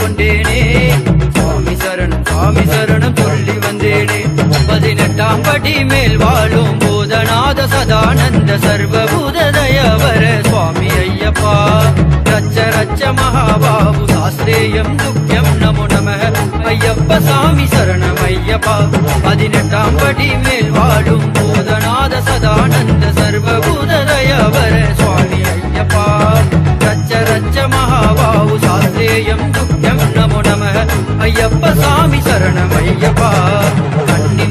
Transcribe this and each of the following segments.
கொண்டேனே. சுவாமி சரணம் சுவாமி சரணம் சொல்லி வந்தேனே. பதினெட்டாம் படி மேல் வாழும் பூதநாத சதானந்த சர்வபூத தயவர சுவாமி ஐயப்பா. ரச்ச ரச்ச மகாபாபு சாஸ்திரேயம் துக்கியம் நமோ நம ஐயப்ப சாமி சரணம் ஐயப்பா. பதினெட்டாம் படி மேல் வாழும் பூதநாத சதானந்த சர்வபூத தயவர சரணமையப்பா. சாமி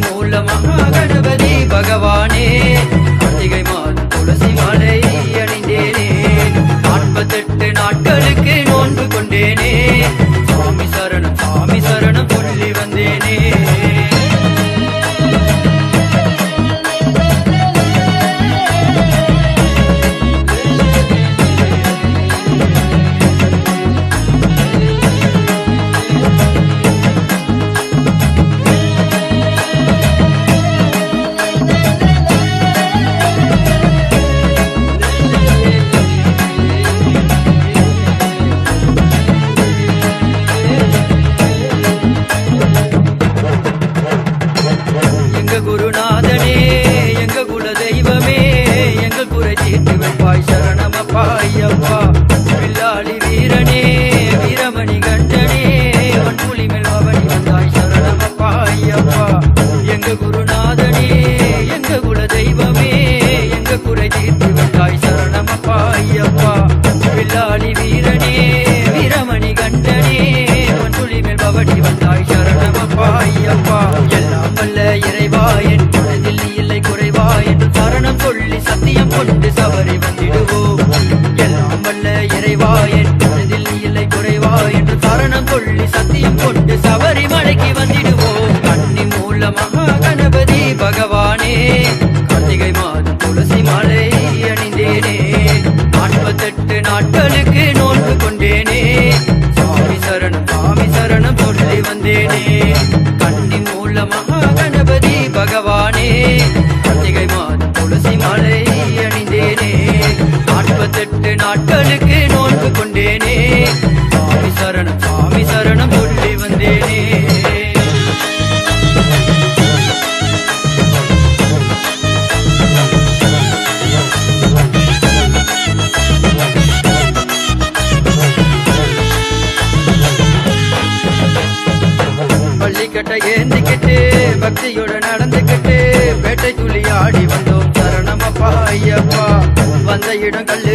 தீர்த்து கன்னி மூல பகவானே கார்த்திகை மாதம் துளசி மாலை அணிந்தேனே. நாற்பத்தெட்டு நாட்களுக்கு பக்தியோட நடந்துக்கிட்டு வேட்டை துளி ஆடி வந்தோம். சரணமப்பா ஐயப்பா. வந்த இடம் கல்லு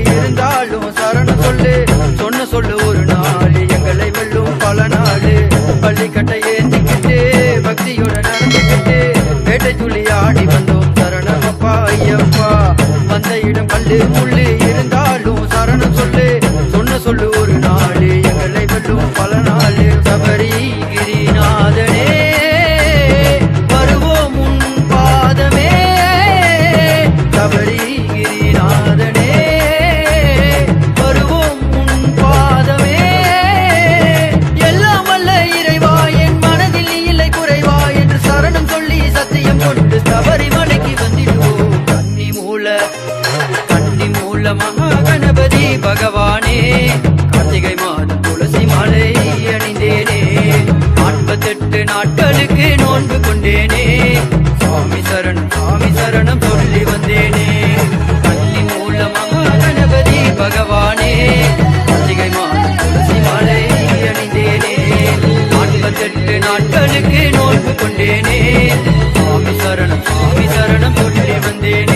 இருந்தாலும் சரணம் சொல்லு. சொன்ன சொல்லு ஒரு நாள் எங்களை வெல்லும் பல நாள். பள்ளிக்கட்டை ஏந்திக்கிட்டு பக்தியோட நடந்துக்கிட்டு வேட்டை துளி ஆடி வந்தோம். சரணமப்பா ஐயப்பா. வந்த இடம் கல்லு முள்ளு நோன்பு கொண்டேனே சுவாமி சரணம் சுவாமி சரணம் சொல்லி வந்தேனே. கன்னி மூல மகா கணபதி பகவானே. கார்த்திகை மாதம் துளசி மாலை அணிந்தேனே. நாற்பத்தெட்டு நாட்களுக்கு நோன்பு கொண்டேனே. சுவாமி சரணம் சுவாமி சரணம் சொல்லி வந்தேனே.